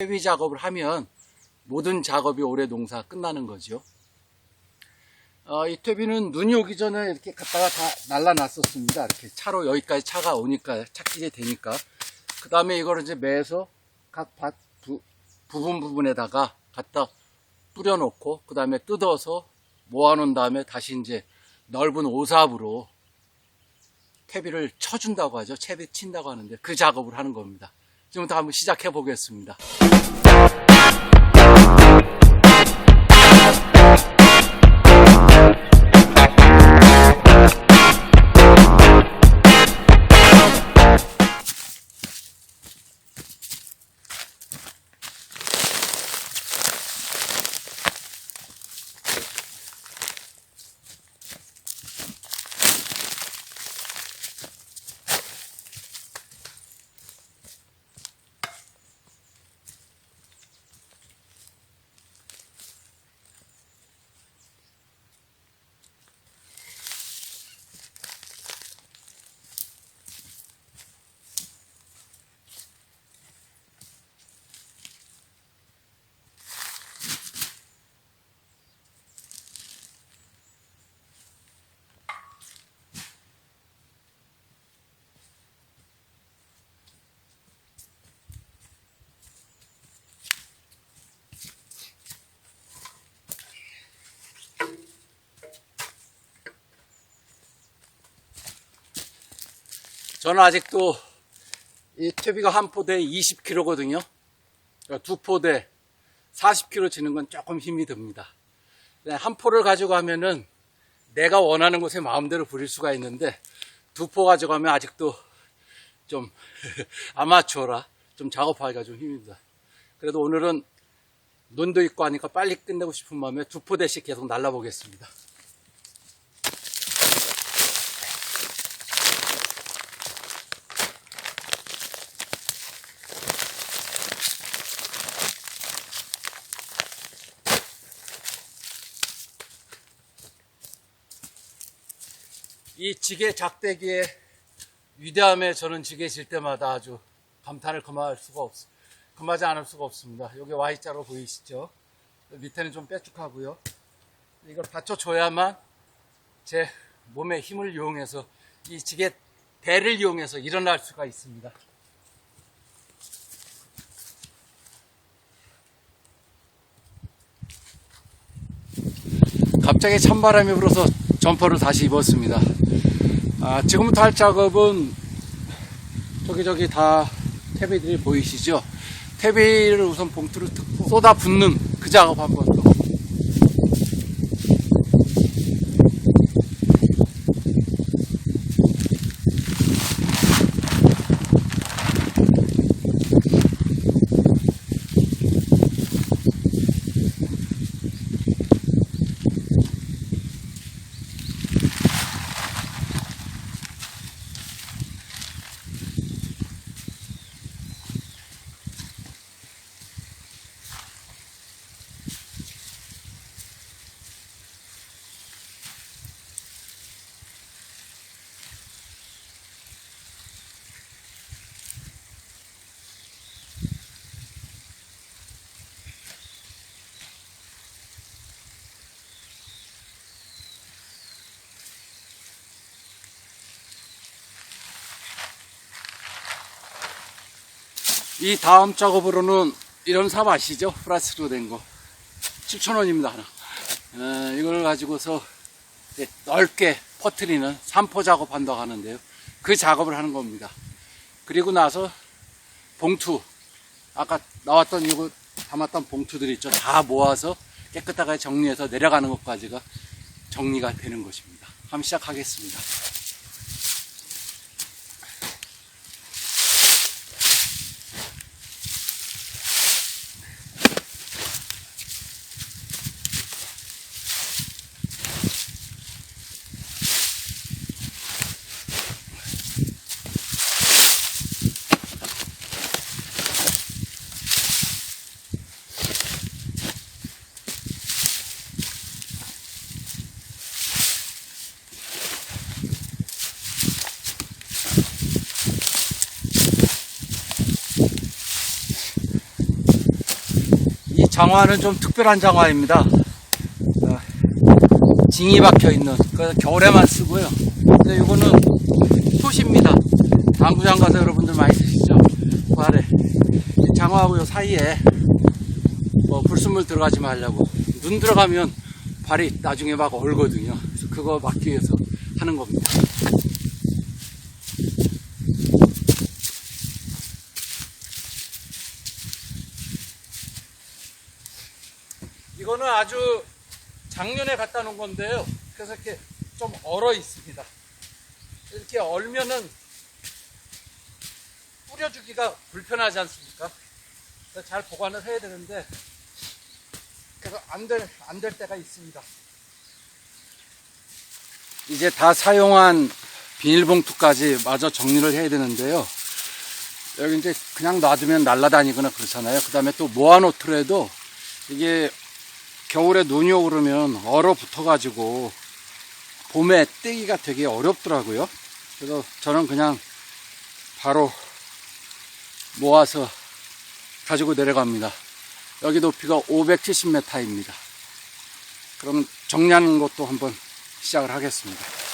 퇴비 작업을 하면 모든 작업이 올해 농사 끝나는 거죠. 어, 이 퇴비는 눈이 오기 전에 이렇게 갖다가 다 날라놨었습니다. 이렇게 차로 여기까지 차가 오니까 착지게 되니까 그 다음에 이걸 이제 매서 각 밭 부, 부분 부분에다가 갖다 뿌려놓고 그 다음에 뜯어서 모아놓은 다음에 다시 이제 넓은 오삽으로 퇴비를 쳐준다고 하죠. 채비 친다고 하는데 그 작업을 하는 겁니다. 지금부터 한번 시작해 보겠습니다. 저는 아직도 이 퇴비가 한 포대에 20kg거든요. 두 포대 40kg 지는 건 조금 힘이 듭니다. 네, 한 포를 가져가면은 내가 원하는 곳에 마음대로 부릴 수가 있는데 두 포 가져가면 아직도 좀 아마추어라 좀 작업하기가 좀 힘듭니다. 그래도 오늘은 눈도 있고 하니까 빨리 끝내고 싶은 마음에 두 포대씩 계속 날라보겠습니다. 이 지게 작대기의 위대함에 저는 지게 질 때마다 아주 감탄을 금할 수가 없, 금하지 않을 수가 없습니다. 여기 Y자로 보이시죠? 밑에는 좀 뾰족하고요. 이걸 받쳐줘야만 제 몸의 힘을 이용해서 이 지게 대를 이용해서 일어날 수가 있습니다. 갑자기 찬바람이 불어서 점퍼를 다시 입었습니다. 아, 지금부터 할 작업은 저기 저기 다 퇴비들이 보이시죠? 퇴비를 우선 뜯고 쏟아 붓는 그 작업 한번 또. 이 다음 작업으로는 이런 삽 아시죠? 플라스틱으로 된 거. 7,000원입니다, 하나. 어, 이걸 가지고서 넓게 퍼트리는 산포 작업한다고 하는데요. 그 작업을 하는 겁니다. 그리고 나서 봉투, 아까 나왔던 이거 담았던 봉투들 있죠. 다 모아서 깨끗하게 정리해서 내려가는 것까지가 정리가 되는 것입니다. 한번 시작하겠습니다. 장화는 좀 특별한 장화입니다. 어, 징이 박혀 있는 그래서 겨울에만 쓰고요. 근데 이거는 솥입니다. 당구장 가서 여러분들 많이 쓰시죠? 그 아래 이 장화하고 요 사이에 뭐 불순물 들어가지 말라고 눈 들어가면 발이 나중에 막 얼거든요. 그래서 그거 막기 위해서 하는 겁니다. 이거는 아주 작년에 갖다 놓은 건데요. 그래서 이렇게 좀 얼어 있습니다. 이렇게 얼면은 뿌려주기가 불편하지 않습니까? 잘 보관을 해야 되는데 그래서 안 될, 안 될 때가 있습니다. 이제 다 사용한 비닐봉투까지 마저 정리를 해야 되는데요. 여기 이제 그냥 놔두면 날아다니거나 그렇잖아요. 그 다음에 또 모아놓더라도 이게 겨울에 눈이 오고 그러면 얼어붙어 가지고 봄에 떼기가 되게 어렵더라고요. 그래서 저는 그냥 바로 모아서 가지고 내려갑니다. 여기 높이가 570m입니다. 그럼 정리하는 것도 한번 시작을 하겠습니다.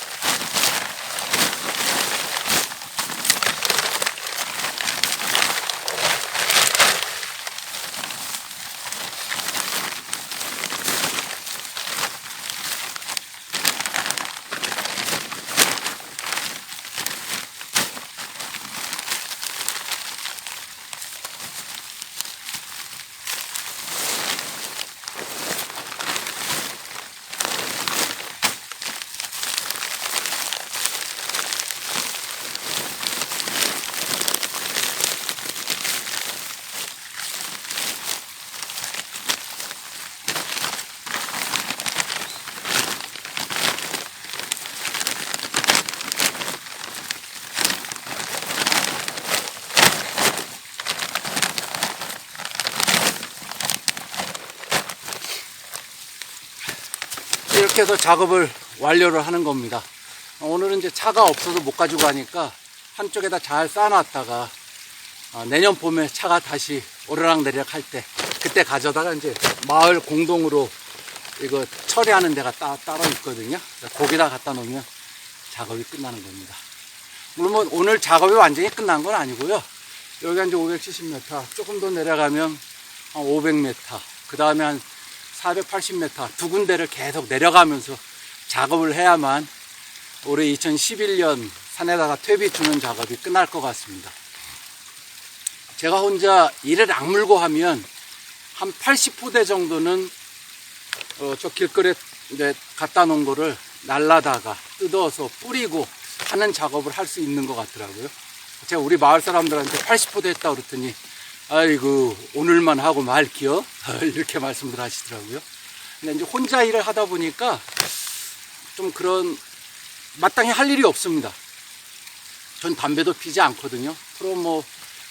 이렇게 해서 작업을 완료를 하는 겁니다. 오늘은 이제 차가 없어서 못 가지고 가니까 한쪽에다 잘 쌓아놨다가 어, 내년 봄에 차가 다시 오르락내리락 할 때 그때 가져다가 이제 마을 공동으로 이거 처리하는 데가 따, 따로 있거든요. 거기다 갖다 놓으면 작업이 끝나는 겁니다. 물론 뭐 오늘 작업이 완전히 끝난 건 아니고요. 여기가 이제 570m, 조금 더 내려가면 한 500m, 그 다음에 한 480m 두 군데를 계속 내려가면서 작업을 해야만 올해 2011년 산에다가 퇴비 주는 작업이 끝날 것 같습니다. 제가 혼자 일을 악물고 하면 한 80포대 정도는 어, 저 길거리에 이제 갖다 놓은 거를 날라다가 뜯어서 뿌리고 하는 작업을 할 수 있는 것 같더라고요. 제가 우리 마을 사람들한테 80포대 했다 그랬더니 아이고 오늘만 하고 말기요 이렇게 말씀들 하시더라고요. 근데 이제 혼자 일을 하다 보니까 좀 그런 마땅히 할 일이 없습니다. 전 담배도 피지 않거든요. 그럼 뭐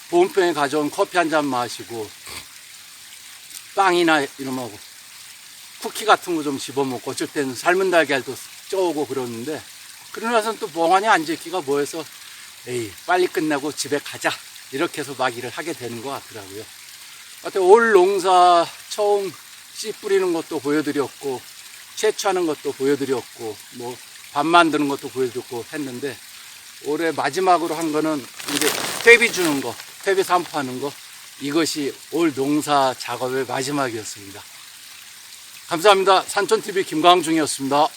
보온병에 가져온 커피 한 잔 마시고 빵이나 거 쿠키 같은 거 좀 집어 먹고 어쩔 때는 삶은 달걀도 쪄오고 그러는데 그러고 나서는 또 멍하니 앉아있기가 뭐해서 에이 빨리 끝내고 집에 가자 이렇게 해서 막 일을 하게 되는 것 같더라고요. 올 농사 처음 씨 뿌리는 것도 보여드렸고 채취하는 것도 보여드렸고 뭐 밥 만드는 것도 보여드렸고 했는데 올해 마지막으로 한 거는 이제 퇴비 주는 거, 퇴비 산포하는 거 이것이 올 농사 작업의 마지막이었습니다. 감사합니다. 산촌TV 김광중이었습니다.